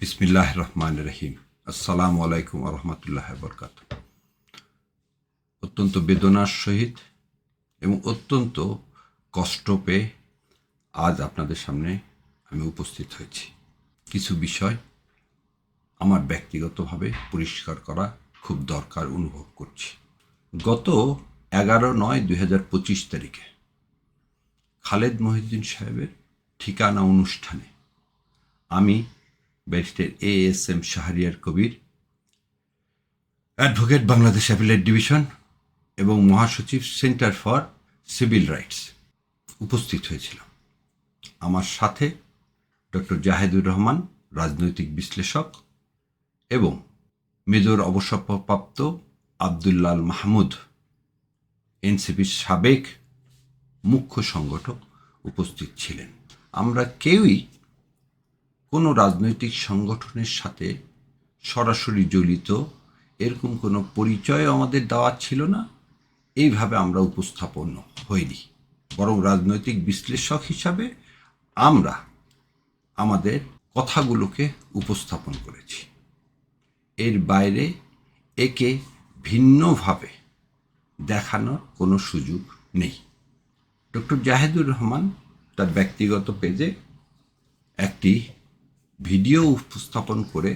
বিসমিল্লাহ রহমান রহিম আসসালামু আলাইকুম রহমতুল্লাহ বরকাত অত্যন্ত বেদনার সহিত এবং অত্যন্ত কষ্ট পেয়ে আজ আপনাদের সামনে আমি উপস্থিত হয়েছি। কিছু বিষয় আমার ব্যক্তিগতভাবে পরিষ্কার করা খুব দরকার অনুভব করছি। গত এগারো নয় দুই তারিখে খালেদ মহিউদ্দিন সাহেবের ঠিকানা অনুষ্ঠানে আমি barrister A S M Shahriar Kabir, advocate Bangladesh appellate division এবং মহাসচিব সেন্টার ফর সিভিল রাইটস উপস্থিত হয়েছিলাম। আমার সাথে ডক্টর জাহেদুর রহমান, রাজনৈতিক বিশ্লেষক এবং মেজর অবসরপ্রাপ্ত আবদুল্লাল মাহমুদ, এনসিপির সাবেক মুখ্য সংগঠক উপস্থিত ছিলেন। আমরা কেউই কোনো রাজনৈতিক সংগঠনের সাথে সরাসরি জড়িত, এরকম কোনো পরিচয় আমাদের দেওয়া ছিল না। এইভাবে আমরা উপস্থাপন হইনি। বরং রাজনৈতিক বিশ্লেষক হিসাবে আমরা আমাদের কথাগুলোকে উপস্থাপন করেছি। এর বাইরে একে ভিন্নভাবে দেখানোর কোনো সুযোগ নেই। ডক্টর জাহেদুর রহমান তার ব্যক্তিগত পেজে একটি ভিডিও উপস্থাপন করে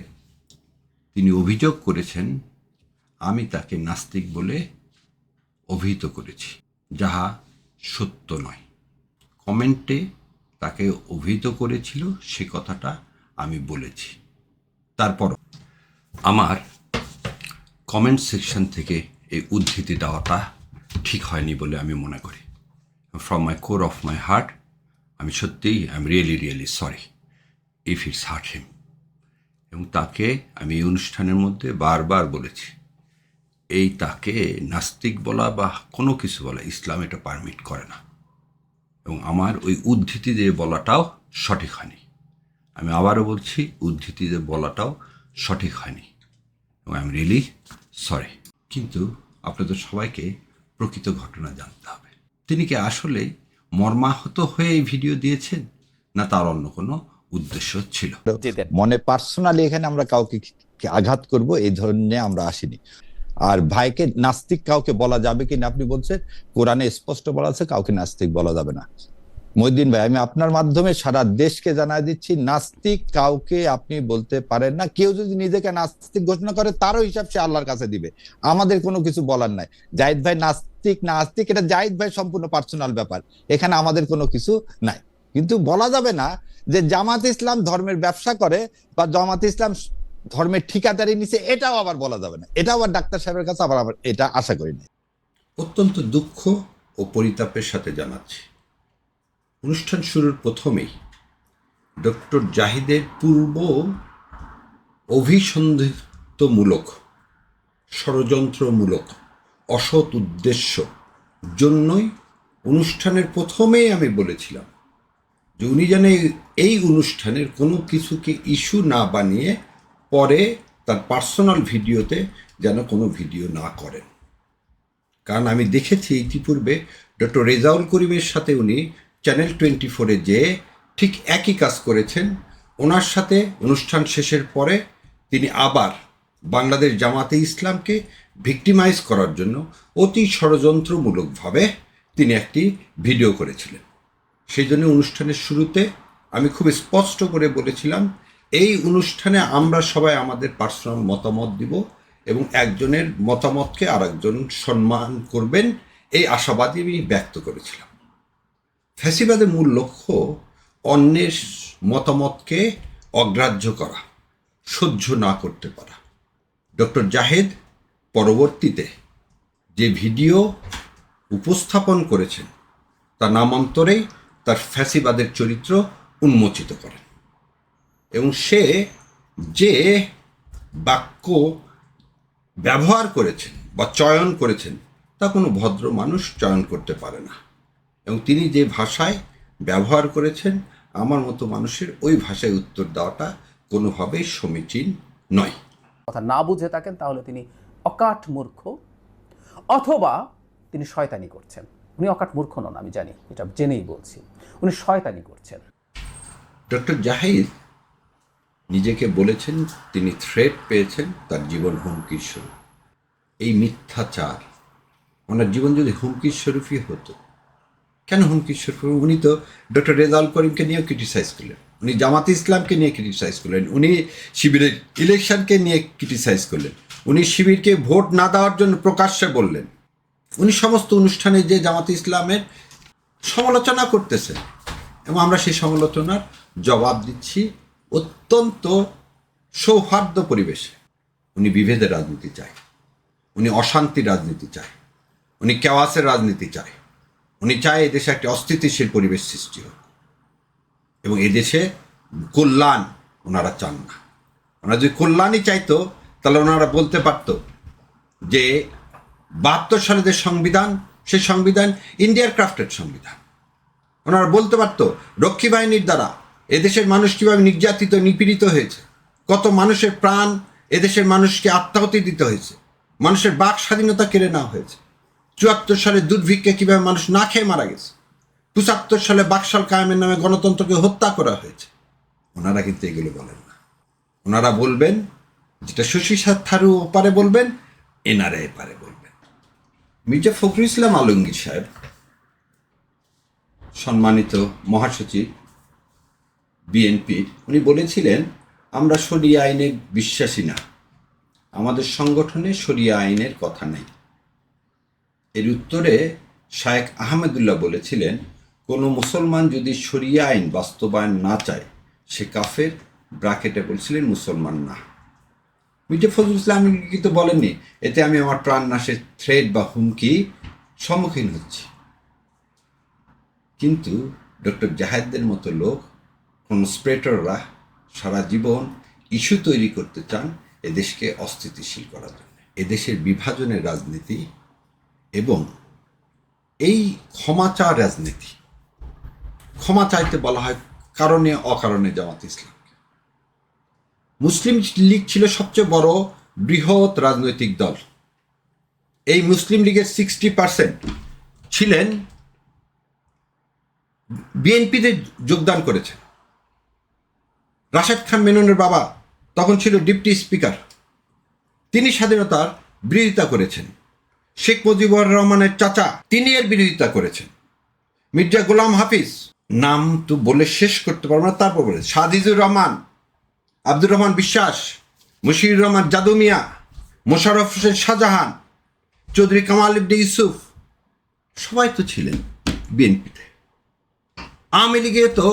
তিনি অভিযোগ করেছেন, আমি তাকে নাস্তিক বলে অভিহিত করেছি, যাহা সত্য নয়। কমেন্টে তাকে অভিহিত করেছিল, সে কথাটা আমি বলেছি। তারপর আমার কমেন্ট সেকশন থেকে এই উদ্ধৃতি দেওয়াটা ঠিক হয়নি বলে আমি মনে করি। From my core of my heart আমি সত্যিই I am really really sorry if it's hurt him এবং তাকে আমি এই অনুষ্ঠানের মধ্যে বারবার বলেছি। এই তাকে নাস্তিক বলা বা কোনো কিছু বলা, ইসলাম এটা পারমিট করে না। এবং আমার ওই উদ্ধৃতি দিয়ে বলাটাও সঠিক হয়নি। আমি আবারও বলছি, উদ্ধৃতি দিয়ে বলাটাও সঠিক হয়নি। এবং আই এম রিয়েলি সরি কিন্তু আপনাদের সবাইকে প্রকৃত ঘটনা জানতে হবে। তিনি কি আসলে মর্মাহত হয়ে এই ভিডিও দিয়েছেন, না তার অন্য কোনো উদ্দেশ্য ছিল। মনে পার্সোনালি এখানে আমরা কাউকে আঘাত করব এই ধরনের আমরা আসিনি। আর ভাইকে নাস্তিক কাউকে বলা যাবে কিনা আপনি বলছেন কোরআনে স্পষ্ট বলা আছে কাউকে নাস্তিক বলা যাবে না। মহিদ্দিন ভাই আমি আপনার মাধ্যমে সারা দেশকে জানাই দিচ্ছি নাস্তিক কাউকে আপনি বলতে পারেন না। কেউ যদি নিজেকে নাস্তিক ঘোষণা করে তারও হিসাব সে আল্লাহর কাছে দিবে। আমাদের কোনো কিছু বলার নাই। জাহিদ ভাই নাস্তিক না আস্তিক এটা জাহিদ ভাই সম্পূর্ণ পার্সোনাল ব্যাপার। এখানে আমাদের কোনো কিছু নাই। কিন্তু বলা যাবে না যে জামাত ইসলাম ধর্মের ব্যবসা করে বা জামাত ইসলাম ধর্মের ঠিকাদারি নিছে, এটাও আবার বলা যাবে না। এটাও আবার ডাক্তার সাহেবের কাছে আবার আবার এটা আশা করি না অত্যন্ত দুঃখ ও পরিতাপের সাথে জানাচ্ছি। অনুষ্ঠান শুরুর প্রথমেই ডক্টর জাহিদের পূর্ব অভিসন্ধিতমূলক ষড়যন্ত্রমূলক, অসৎ উদ্দেশ্য জন্যই অনুষ্ঠানের প্রথমেই আমি বলেছিলাম যে উনি যেন এই- অনুষ্ঠানের কোনো কিছুকে ইস্যু না বানিয়ে পরে তার পার্সোনাল ভিডিওতে যেন কোনো ভিডিও না করেন। কারণ আমি দেখেছি ইতিপূর্বে ডক্টর রেজাউল করিমের সাথে উনি চ্যানেল টোয়েন্টি ফোরে যেয়ে ঠিক একই কাজ করেছেন, ওনার সাথে অনুষ্ঠান শেষের পরে তিনি আবার বাংলাদেশ জামাতে ইসলামকে ভিক্টিমাইজ করার জন্য অতি ষড়যন্ত্রমূলকভাবে তিনি একটি ভিডিও করেছিলেন। সেই জন্য অনুষ্ঠানের শুরুতে আমি খুব স্পষ্ট করে বলেছিলাম, এই অনুষ্ঠানে আমরা সবাই আমাদের পার্সোনাল মতামত দিব এবং একজনের মতামতকে আরেকজন সম্মান করবেন, এই আশাবাদী আমি ব্যক্ত করেছিলাম। ফ্যাসিবাদের মূল লক্ষ্য অন্যের মতামতকে অগ্রাহ্য করা, সহ্য না করতে পারা। ডক্টর জাহেদ পরবর্তীতে যে ভিডিও উপস্থাপন করেছেন তা নামান্তরেই তার ফ্যাসিবাদের চরিত্র উন্মোচিত করেন। এবং সে যে বাক্য ব্যবহার করেছেন বা চয়ন করেছেন, তা কোনো ভদ্র মানুষ চয়ন করতে পারে না। এবং তিনি যে ভাষায় ব্যবহার করেছেন, আমার মতো মানুষের ওই ভাষায় উত্তর দেওয়াটা কোনোভাবেই সমীচীন নয়। কথা না বুঝে থাকেন, তাহলে তিনি অকাট মূর্খ। অথবা তিনি শয়তানি করছেন। উনি অকাট মূর্খ নন, আমি জানি, এটা জেনেই বলছি। উনি শয়তানি করছেন। ডক্টর জাহিদ নিজেকে বলেছেন, তিনি থ্রেট পেয়েছেন, তার জীবন হুমকির স্বরূপ। এই মিথ্যাচার, ওনার জীবন যদি হুমকির স্বরূপই হতো, কেন হুমকির স্বরূপ? উনি তো ডক্টর রেজাউল করিমকে নিয়েও ক্রিটিসাইজ করলেন। উনি জামাত ইসলামকে নিয়ে ক্রিটিসাইজ করলেন। উনি শিবিরের ইলেকশনকে নিয়ে ক্রিটিসাইজ করলেন। উনি শিবিরকে ভোট না দেওয়ার জন্য প্রকাশ্যে বললেন। উনি সমস্ত অনুষ্ঠানে যে জামাত ইসলামের সমালোচনা করতেছেন এবং আমরা সেই সমালোচনার জবাব দিচ্ছি অত্যন্ত সৌহার্দ্য পরিবেশে। উনি বিভেদের রাজনীতি চায়। উনি অশান্তির রাজনীতি চায়। উনি কেওয়াসের রাজনীতি চায়। উনি চায় এদেশে একটি অস্থিতিশীল পরিবেশ সৃষ্টি হোক। এবং এদেশে কল্যাণ ওনারা চান না। ওনারা যদি কল্যাণই চাইতো, তাহলে ওনারা বলতে পারতো যে বাহাত্তর সালে যে সংবিধান সেই সংবিধান ইন্ডিয়ার ক্রাফটেড সংবিধান। ওনারা বলতে পারতো, রক্ষী বাহিনীর দ্বারা এদেশের মানুষ কীভাবে নির্যাতিত, নিপীড়িত হয়েছে, কত মানুষের প্রাণ এদেশের মানুষকে আত্মাহতি দিতে হয়েছে, মানুষের বাক স্বাধীনতা কেড়ে নেওয়া হয়েছে। চুয়াত্তর সালে দুর্ভিক্ষে কীভাবে মানুষ না খেয়ে মারা গেছে, পঁচাত্তর সালে বাকশাল কায়েমের নামে গণতন্ত্রকে হত্যা করা হয়েছে। ওনারা কিন্তু এগুলো বলেন না। ওনারা বলবেন, যেটা শশী থারু ওপারে বলবেন, এনারা এপারে বলবেন। মির্জা ফখরুল ইসলাম আলমগীর সাহেব, সম্মানিত মহাসচিব, বিএনপির, উনি বলেছিলেন, আমরা শরিয়া আইনে বিশ্বাসী না। আমাদের সংগঠনে শরিয়া আইনের কথা নেই। এর উত্তরে শায়েক আহমেদুল্লাহ বলেছিলেন, কোনো মুসলমান যদি শরিয়া আইন বাস্তবায়ন না চায়, সে কাফের, ব্রাকেটে বলছিলেন, মুসলমান না। মির্জা ফজলুল ইসলাম কিন্তু বলেননি, এতে আমি আমার প্রাণ নাশের থ্রেড বা হুমকি সম্মুখীন হচ্ছি। কিন্তু ডক্টর জাহেদদের মতো লোক কনস্প্রেটররা সারা জীবন ইস্যু তৈরি করতে চান এদেশকে অস্থিতিশীল করার জন্য। এদেশের বিভাজনের রাজনীতি এবং এই ক্ষমাচার রাজনীতি, ক্ষমা চাইতে বলা হয় কারণে অকারণে জামাত ইসলামকে মুসলিম লীগ ছিল সবচেয়ে বড় বৃহৎ রাজনৈতিক দল। এই মুসলিম লীগের সিক্সটি পার্সেন্ট ছিলেন বিএনপিতে যোগদান করেছেন। রাশেদ খান মেননের বাবা তখন ছিল ডিপটি স্পিকার। তিনি স্বাধীনতার বিরোধিতা করেছেন। শেখ মুজিবুর রহমানের চাচা, তিনি এর বিরোধিতা করেছেন। মির্জা গোলাম হাফিজ, নাম তো বলে শেষ করতে পারব না, তারপর বলে, সাদিজুর রহমান আব্দুর রহমান বিশ্বাস, মুশির রহমান জাদু মিয়া মোশাররফ হোসেন শাহজাহান, চৌধুরী কামাল ইবনে ইউসুফ, সবাই তো ছিলেন বিএনপিতে। আওয়ামী লীগে তো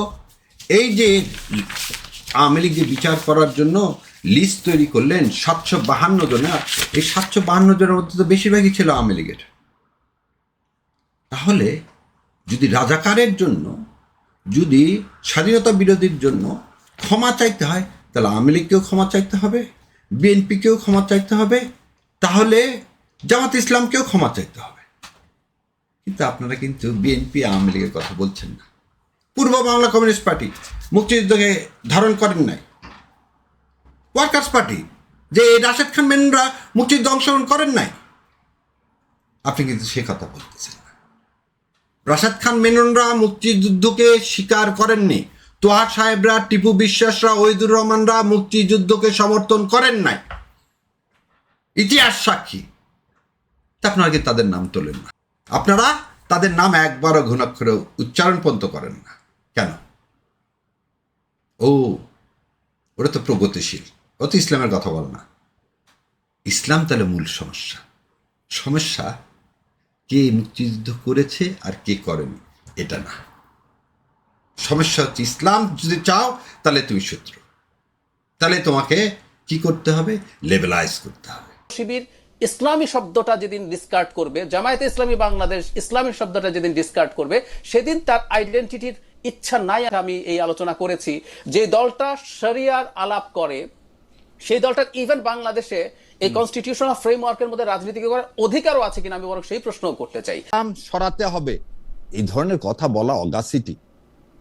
এই যে আওয়ামী লীগ যে বিচার করার জন্য লিস্ট তৈরি করলেন সাতশো বাহান্ন জনের, এই সাতশো বাহান্ন জনের মধ্যে তো বেশিরভাগই ছিল আওয়ামী লীগের। তাহলে যদি রাজাকারের জন্য, যদি স্বাধীনতা বিরোধীর জন্য ক্ষমা চাইতে হয় তাহলে আওয়ামী লীগকেও ক্ষমা চাইতে হবে, বিএনপিকেও ক্ষমা চাইতে হবে, তাহলে জামাত ইসলামকেও ক্ষমা চাইতে হবে। কিন্তু আপনারা কিন্তু বিএনপি আওয়ামী লীগের কথা বলছেন না। পূর্ব বাংলা কমিউনিস্ট পার্টি মুক্তিযুদ্ধকে ধারণ করেন নাই। ওয়ার্কার্স পার্টি, যে রাশেদ খান মেনরা মুক্তিযুদ্ধ অংশগ্রহণ করেন নাই। আপনি কিন্তু সে কথা বলতেছেন না। রাশেদ খান মেননরা মুক্তিযুদ্ধকে স্বীকার করেননি। তোহা সাহেবরা, টিপু বিশ্বাসরা ওহিদুর রহমানরা মুক্তিযুদ্ধকে সমর্থন করেন নাই। ইতিহাস সাক্ষী। আপনারা কি তাদের নাম তোলেন না। আপনারা তাদের নাম একবারও ঘুণাক্ষরে উচ্চারণ পর্যন্ত করেন না। কেন? ও, ওরা তো প্রগতিশীল। ও তো ইসলামের কথা বল না। ইসলাম তাহলে মূল সমস্যা। সমস্যা, কে মুক্তিযুদ্ধ করেছে আর কে করেনি, এটা না। সমস্যা হচ্ছে ইসলাম যদি চাও তাহলে তুমি শত্রু। তাহলে তোমাকে কি করতে হবে? লেভেলাইজ করতে হবে। শিবির ইসলামী শব্দটা যেদিন ডিসকার্ড করবে জামায়াতে ইসলামী বাংলাদেশ ইসলামী শব্দটা যেদিন ডিসকার্ড করবে সেদিন তার আইডেন্টিটির ইচ্ছা নাই আমি এই আলোচনা করেছি। যে দলটা শরিয়ার আলাপ করে সেই দলটার ইভেন বাংলাদেশে এই কনস্টিটিউশনাল ফ্রেমওয়ার্কের মধ্যে রাজনীতি করার অধিকারও আছে কিনা আমি বরং সেই প্রশ্নও করতে চাই। সরাতে হবে। এই ধরনের কথা বলা অগাসিটি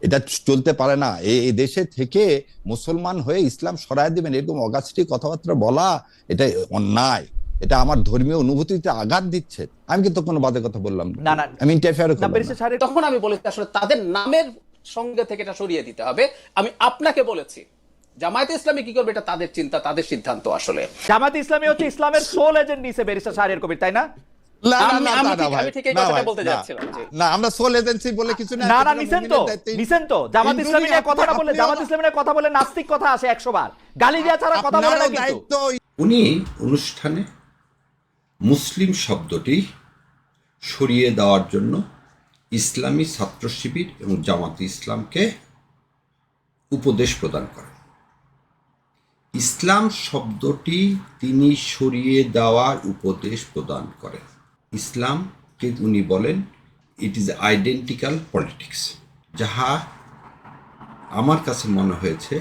এটা চলতে পারে না। এই দেশে থেকে মুসলমান হয়ে ইসলাম সরায় দিবেন এরকম অগাসিটি কথাবার্তা বলা এটা অন্যায়। এটা আমার ধর্মীয় অনুভূতিতে আঘাত দিচ্ছে। আমি কিন্তু কোনো বাদে কথা বললাম না, না। আমি ইন্টারফেয়ার তখন আমি বলেছি আসলে তাদের নামের সঙ্গে থেকে এটা সরিয়ে দিতে হবে। আমি আপনাকে বলেছি জামায়াতে ইসলামী কি করবে এটা তাদের চিন্তা তাদের সিদ্ধান্ত আসলে। জামাত ইসলামী হচ্ছে ইসলামের সোল এজেন্ট নিছে ব্যারিস্টার শাহরিয়ার কবির তাই না? না, আমরা সোল এজেন্সি বলে কিছু না না নিছেন তো নিছেন তো। জামাত ইসলামী কথাটা বলে জামাত ইসলামী কথা বলে নাস্তিক কথা আসে একশো বার। গালি দেওয়া ছাড়া কথা বলে না কিন্তু। উনি অনুষ্ঠানে মুসলিম শব্দটি সরিয়ে দেওয়ার জন্য ইসলামী ছাত্র শিবির এবং জামাত ইসলামকে উপদেশ প্রদান করেন। ইসলাম শব্দটি তিনি সরিয়ে দেওয়ার উপদেশ প্রদান করেন। ইসলামকে উনি বলেন ইট ইজ আইডেন্টিক্যাল পলিটিক্স যাহা আমার কাছে মনে হয়েছে,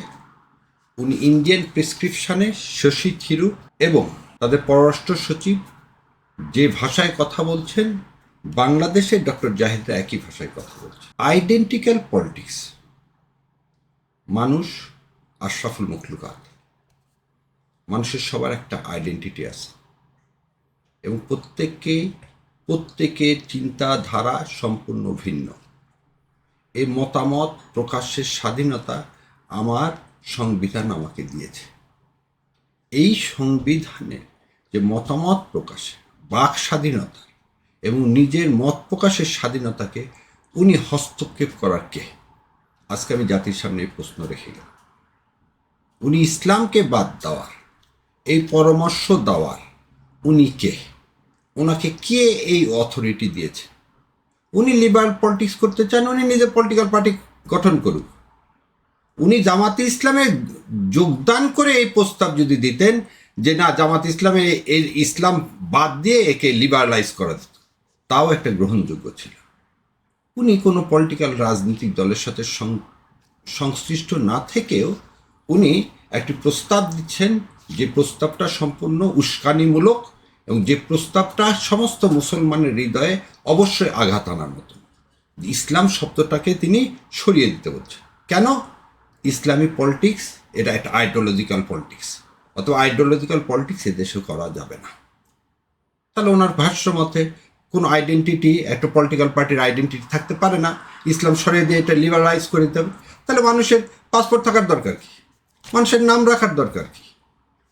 উনি ইন্ডিয়ান প্রেসক্রিপশনে শশী থিরু এবং তাদের পররাষ্ট্র সচিব যে ভাষায় কথা বলছেন, বাংলাদেশে ডক্টর জাহিদরা একই ভাষায় কথা বলছেন। আইডেন্টিক্যাল পলিটিক্স মানুষ আশরাফুল মখলুকাত। মানুষের সবার একটা আইডেন্টিটি আছে। এবং প্রত্যেককেই প্রত্যেকের চিন্তাধারা সম্পূর্ণ ভিন্ন। এই মতামত প্রকাশের স্বাধীনতা আমার সংবিধান আমাকে দিয়েছে। এই সংবিধানে যে মতামত প্রকাশে বাক স্বাধীনতা এবং নিজের মত প্রকাশের স্বাধীনতাকে উনি হস্তক্ষেপ করার কে? আজকে আমি জাতির সামনে প্রশ্ন রেখে গেলাম। উনি ইসলামকে বাদ দেওয়ার, এই পরামর্শ দেওয়ার উনি কে? ওনাকে কে এই অথরিটি দিয়েছে? উনি লিবারাল পলিটিক্স করতে চান, উনি নিজের পলিটিক্যাল পার্টি গঠন করুক। উনি জামাতে ইসলামে যোগদান করে এই প্রস্তাব যদি দিতেন যে না, জামাত ইসলামে এর ইসলাম বাদ দিয়ে একে লিবারালাইজ করা যেত, তাও একটা গ্রহণযোগ্য ছিল। উনি কোনো পলিটিক্যাল রাজনৈতিক দলের সাথে সংশ্লিষ্ট না থেকেও উনি একটি প্রস্তাব দিচ্ছেন যে প্রস্তাবটা সম্পূর্ণ উস্কানিমূলক এবং যে প্রস্তাবটা সমস্ত মুসলমানের হৃদয়ে অবশ্যই আঘাত আনার মতো। ইসলাম শব্দটাকে তিনি সরিয়ে দিতে বলছেন। কেন? ইসলামী পলিটিক্স এটা একটা আইডিওলজিক্যাল পলিটিক্স। অথবা আইডিওলজিক্যাল পলিটিক্স এদেশে করা যাবে না। তাহলে ওনার ভাষ্য মতে কোনো আইডেন্টিটি, একটা পলিটিক্যাল পার্টির আইডেন্টিটি থাকতে পারে না। ইসলাম সরিয়ে দিয়ে এটা লিবারালাইজ করে দিতে হবে। তাহলে মানুষের পাসপোর্ট থাকার দরকার কি? মানুষের নাম রাখার দরকার কি?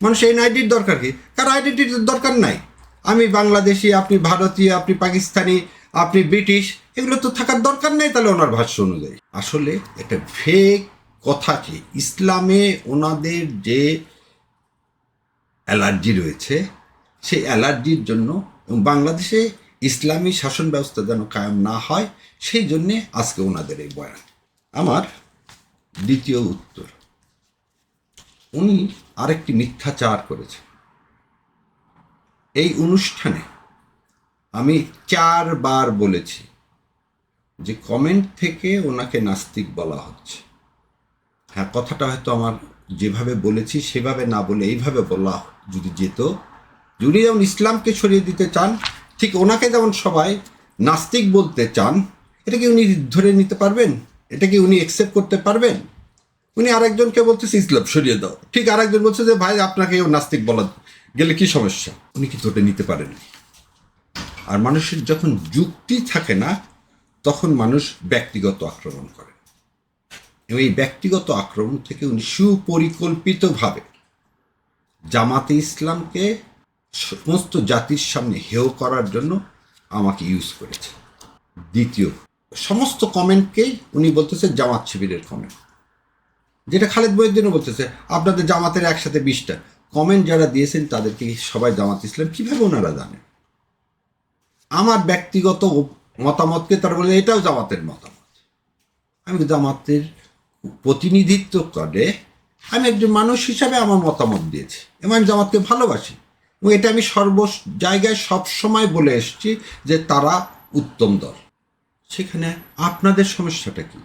মানুষের এনআইডির দরকার কি? কার আইডেন্টিটির দরকার নাই। আমি বাংলাদেশি, আপনি ভারতীয়, আপনি পাকিস্তানি, আপনি ব্রিটিশ, এগুলো তো থাকার দরকার নেই তাহলে ওনার ভাষ্য অনুযায়ী। আসলে একটা ফেক কথা কি? ইসলামে ওনাদের যে অ্যালার্জি রয়েছে, সেই অ্যালার্জির জন্য এবং বাংলাদেশে ইসলামী শাসন ব্যবস্থা যেন কায়েম না হয়, সেই জন্যে আজকে ওনাদের এই বয়ান। আমার দ্বিতীয় উত্তর। উনি আরেকটি মিথ্যাচার করেছেন এই অনুষ্ঠানে আমি চারবার বলেছি যে কমেন্ট থেকে ওনাকে নাস্তিক বলা হচ্ছে। হ্যাঁ কথাটা হয়তো আমার যেভাবে বলেছি সেভাবে না বলে এইভাবে বলা যদি যেত। যদি যেমন ইসলামকে সরিয়ে দিতে চান, ঠিক ওনাকে যেমন সবাই নাস্তিক বলতে চান, এটা কি উনি ধরে নিতে পারবেন? এটা কি উনি অ্যাকসেপ্ট করতে পারবেন? উনি আরেকজনকে বলতেছে, ইসলাম সরিয়ে দাও। ঠিক আরেকজন বলছে যে, ভাই, আপনাকে নাস্তিক বলা গেলে কি সমস্যা? উনি কি ধরে নিতে পারেননি। আর মানুষের যখন যুক্তি থাকে না, তখন মানুষ ব্যক্তিগত আক্রমণ করে। এবং এই ব্যক্তিগত আক্রমণ থেকে উনি সুপরিকল্পিতভাবে জামাতে ইসলামকে সমস্ত জাতির সামনে হেয় করার জন্য আমাকে ইউজ করেছে। দ্বিতীয়, সমস্ত কমেন্টকেই উনি বলতেছে জামাত শিবিরের কমেন্ট যেটা খালেদ বইয়ের জন্য বলতেছে, আপনাদের জামাতের একসাথে বিশটা। কমেন্ট যারা দিয়েছেন, তাদেরকে সবাই জামাত ইসলাম, কীভাবে ওনারা জানেন আমার ব্যক্তিগত মতামতকে তারা বলে, এটাও জামাতের মতামত। আমি জামাতের প্রতিনিধিত্ব করে, আমি একজন মানুষ হিসাবে আমার মতামত দিয়েছি। এবং আমি জামাতকে ভালোবাসি। এবং এটা আমি সর্ব জায়গায় সব সময় বলে এসেছি যে তারা উত্তম দল। সেখানে আপনাদের সমস্যাটা কি?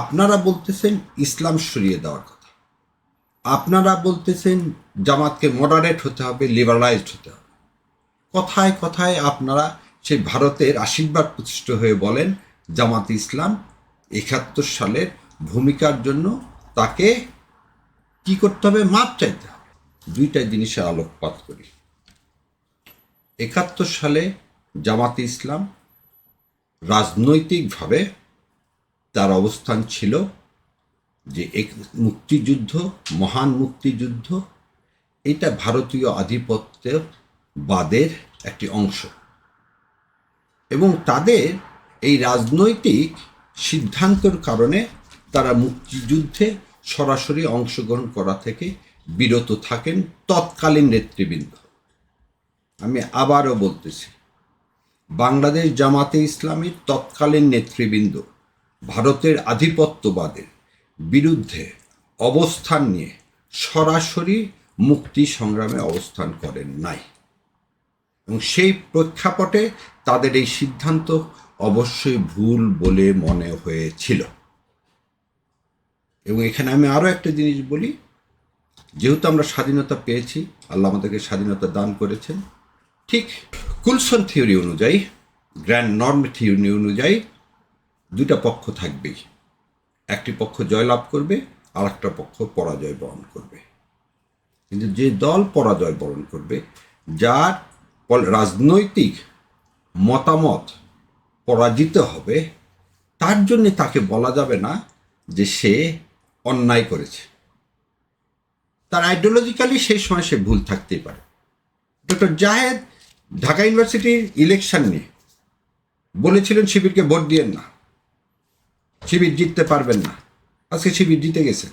আপনারা বলতেছেন ইসলাম সরিয়ে দেওয়ার কথা। আপনারা বলতেছেন জামাতকে মডারেট হতে হবে লিবারালাইজড হতে হবে। কথায় কথায় আপনারা সেই ভারতের আশীর্বাদ প্রতিষ্ঠিত হয়ে বলেন, জামাত ইসলাম একাত্তর সালের ভূমিকার জন্য তাকে কি করতে হবে? মাপ চাইতে হবে। দুইটা জিনিসে আলোকপাত করি। একাত্তর সালে জামাতে ইসলাম রাজনৈতিকভাবে তার অবস্থান ছিল যে এক মুক্তিযুদ্ধ, মহান মুক্তিযুদ্ধ, এটা ভারতীয় আধিপত্যের বাদের একটি অংশ। এবং তাদের এই রাজনৈতিক সিদ্ধান্তের কারণে তারা মুক্তিযুদ্ধে সরাসরি অংশগ্রহণ করা থেকে বিরত থাকেন তৎকালীন নেতৃবৃন্দ। আমি আবারও বলতেছি, বাংলাদেশ জামাতে ইসলামীর তৎকালীন নেতৃবৃন্দ ভারতের আধিপত্যবাদের বিরুদ্ধে অবস্থান নিয়ে সরাসরি মুক্তি সংগ্রামে অবস্থান করেন নাই। এবং সেই প্রেক্ষাপটে তাদের এই সিদ্ধান্ত অবশ্যই ভুল বলে মনে হয়েছিল। এবং এখানে আমি আরও একটা জিনিস বলি, যেহেতু আমরা স্বাধীনতা পেয়েছি, আল্লাহ আমাদেরকে স্বাধীনতা দান করেছেন, ঠিক কুলসন থিওরি অনুযায়ী, গ্র্যান্ড নর্ম থিওরি অনুযায়ী দুটা পক্ষ থাকবেই। একটি পক্ষ জয়লাভ করবে আর একটা পক্ষ পরাজয় বরণ করবে। কিন্তু যে দল পরাজয় বরণ করবে, যার রাজনৈতিক মতামত পরাজিত হবে, তার জন্যে তাকে বলা যাবে না যে সে অন্যায় করেছে। তার আইডিওলজিক্যালি সেই সময় সে ভুল থাকতেই পারে। ডক্টর জাহেদ ঢাকা ইউনিভার্সিটির ইলেকশন নিয়ে বলেছিলেন, শিবিরকে ভোট দিয়েন না। শিবির জিততে পারবেন না। আজকে শিবির জিতে গেছে।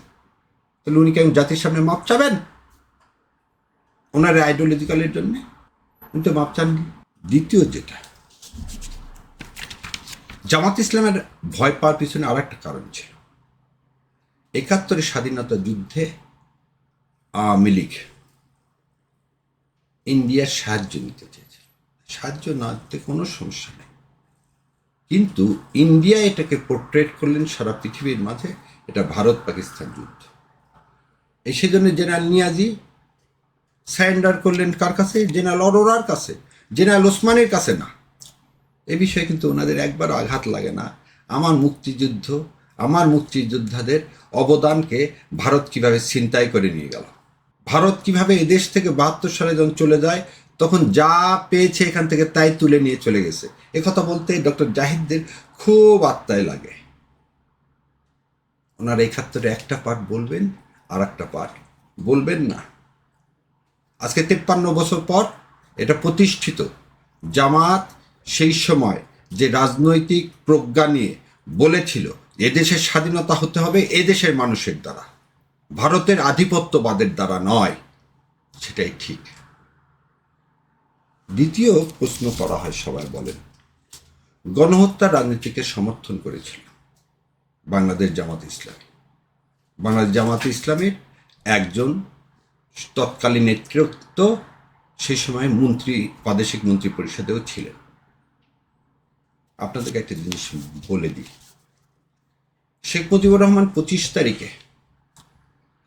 তাহলে উনি কেন জাতির সামনে মাপ চাবেন? ওনার আইডিওলজিক্যালের জন্য উনি তো মাপ চান দ্বিতীয় যেটা, জামাত ইসলামের ভয় পাওয়ার পিছনে আর একটা কারণ ছিল। একাত্তরের স্বাধীনতা যুদ্ধে আওয়ামী লীগ ইন্ডিয়ার সাহায্য নিতে চেয়েছিল। সাহায্য না দিতে কোনো সমস্যা নেই। কিন্তু ইন্ডিয়া এটাকে পোর্ট্রেট করলেন সারা পৃথিবীর মাঝে, এটা ভারত পাকিস্তান যুদ্ধ। এই সেজন্য জেনারেল নিয়াজি স্যান্ডার করলেন কার কাছে? জেনারেল অরোরার কাছে। জেনারেল ওসমানের কাছে না। এ বিষয়ে কিন্তু ওনাদের একবার আঘাত লাগে না। আমার মুক্তিযুদ্ধ, আমার মুক্তিযোদ্ধাদের অবদানকে ভারত কীভাবে ছিনতাই করে নিয়ে গেল? ভারত কীভাবে এদেশ থেকে বাহাত্তর সালে যখন চলে যায় তখন যা পেয়েছে এখান থেকে তাই তুলে নিয়ে চলে গেছে। কথা বলতে ডক্টর জাহিদদের খুব আত্মায় লাগে। ওনার একাত্তরে একটা পার্ট বলবেন আর একটা পার্ট বলবেন না। আজকে তেপ্পান্ন বছর পর এটা প্রতিষ্ঠিত। জামাত সেই সময় যে রাজনৈতিক প্রজ্ঞা নিয়ে বলেছিল, এদেশের স্বাধীনতা হতে হবে এদেশের মানুষের দ্বারা। ভারতের আধিপত্যবাদের দ্বারা নয়। সেটাই ঠিক। দ্বিতীয় প্রশ্ন করা হয়, সবাই বলেন। গণহত্যা রাজনীতিকে সমর্থন করেছিল বাংলাদেশ জামাত ইসলামী। বাংলাদেশ জামাত ইসলামের একজন তৎকালীন নেতৃত্ব সেই সময় মন্ত্রী, প্রাদেশিক মন্ত্রী পরিষদেও ছিলেন। আপনাদেরকে একটা জিনিস বলে দিই। শেখ মুজিবুর রহমান পঁচিশ তারিখে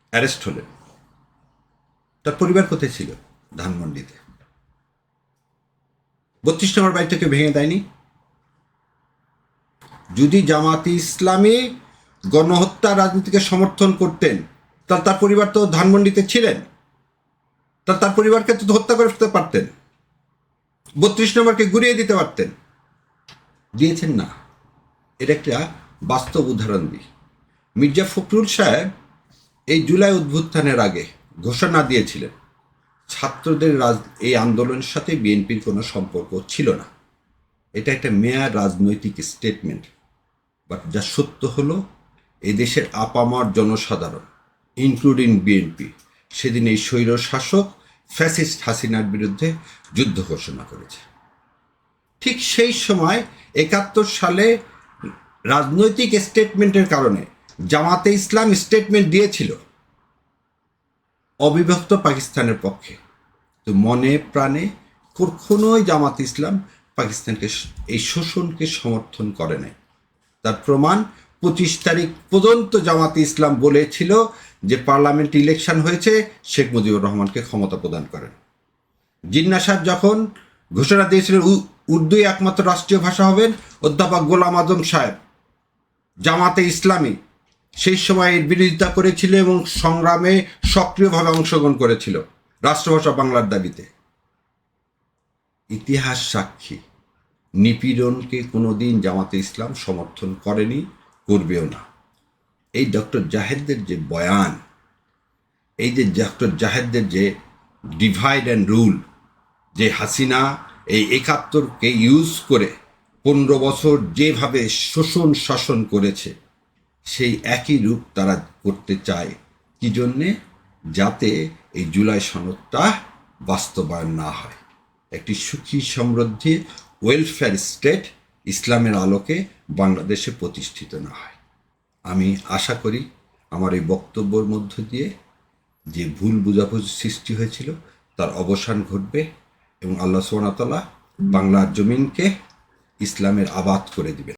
অ্যারেস্ট হলেন। তার পরিবার কোথায় ছিল? ধানমন্ডিতে। বত্রিশ নম্বর বাড়ি থেকে ভেঙে দেয়নি। যদি জামাতি ইসলামী গণহত্যা রাজনীতিকে সমর্থন করতেন, তাহলে তার পরিবার তো ধানমন্ডিতে ছিলেন। তা তার পরিবারকে তো হত্যা করে ফেলতে পারতেন। বত্রিশ নম্বরকে ঘুরিয়ে দিতে পারতেন। দিয়েছেন না। এর একটা বাস্তব উদাহরণ দিই। মির্জা ফখরুল সাহেব এই জুলাই উদ্ভুত্থানের আগে ঘোষণা দিয়েছিলেন। ছাত্রদের রাজ, এই আন্দোলনের সাথে বিএনপির কোনো সম্পর্ক ছিল না। এটা একটা মেয়ার রাজনৈতিক স্টেটমেন্ট বাট যা সত্য হলো এদেশের আপামার জনসাধারণ ইনক্লুডিং বিএনপি, সেদিন এই স্বৈর শাসক ফ্যাসিস্ট হাসিনার বিরুদ্ধে যুদ্ধ ঘোষণা করেছে। ঠিক সেই সময় একাত্তর সালে রাজনৈতিক স্টেটমেন্টের কারণে জামাতে ইসলাম স্টেটমেন্ট দিয়েছিল অবিভক্ত পাকিস্তানের পক্ষে। তো মনে প্রাণে কখনোই জামাত ইসলাম পাকিস্তানকে এই শোষণকে সমর্থন করে নাই। তার প্রমাণ পঁচিশ তারিখ পর্যন্ত জামাতে ইসলাম বলেছিল যে পার্লামেন্ট ইলেকশন হয়েছে, শেখ মুজিবুর রহমানকে ক্ষমতা প্রদান করেন। জিন্না সাহেব যখন ঘোষণা দিয়েছিলেন উর্দুই একমাত্র রাষ্ট্রীয় ভাষা হবেন, অধ্যাপক গোলাম আজম সাহেব জামাতে ইসলামী সেই সময় এর বিরোধিতা করেছিল এবং সংগ্রামে সক্রিয়ভাবে অংশগ্রহণ করেছিল। রাষ্ট্রভাষা বাংলার দাবিতে। ইতিহাস সাক্ষী। নিপীড়নকে কোনোদিন জামাতে ইসলাম সমর্থন করেনি, করবেও না। এই ডক্টর জাহেদদের যে বয়ান, এই যে ডক্টর জাহেদদের যে ডিভাইড অ্যান্ড রুল যে হাসিনা এই একাত্তরকে ইউজ করে পনেরো বছর যেভাবে শোষণ শাসন করেছে, সেই একই রূপ তারা করতে চায়, কি জন্যে? যাতে এই জুলাই সনদটা বাস্তবায়ন না হয়। একটি সুখী সমৃদ্ধি ওয়েলফেয়ার স্টেট ইসলামের আলোকে বাংলাদেশে প্রতিষ্ঠিত না হয়। আমি আশা করি আমার এই বক্তব্যের মধ্য দিয়ে যে ভুল বুঝাবুঝি সৃষ্টি হয়েছিল তার অবসান ঘটবে এবং আল্লাহ সোনাতলা বাংলার জমিনকে ইসলামের আবাদ করে দিবেন।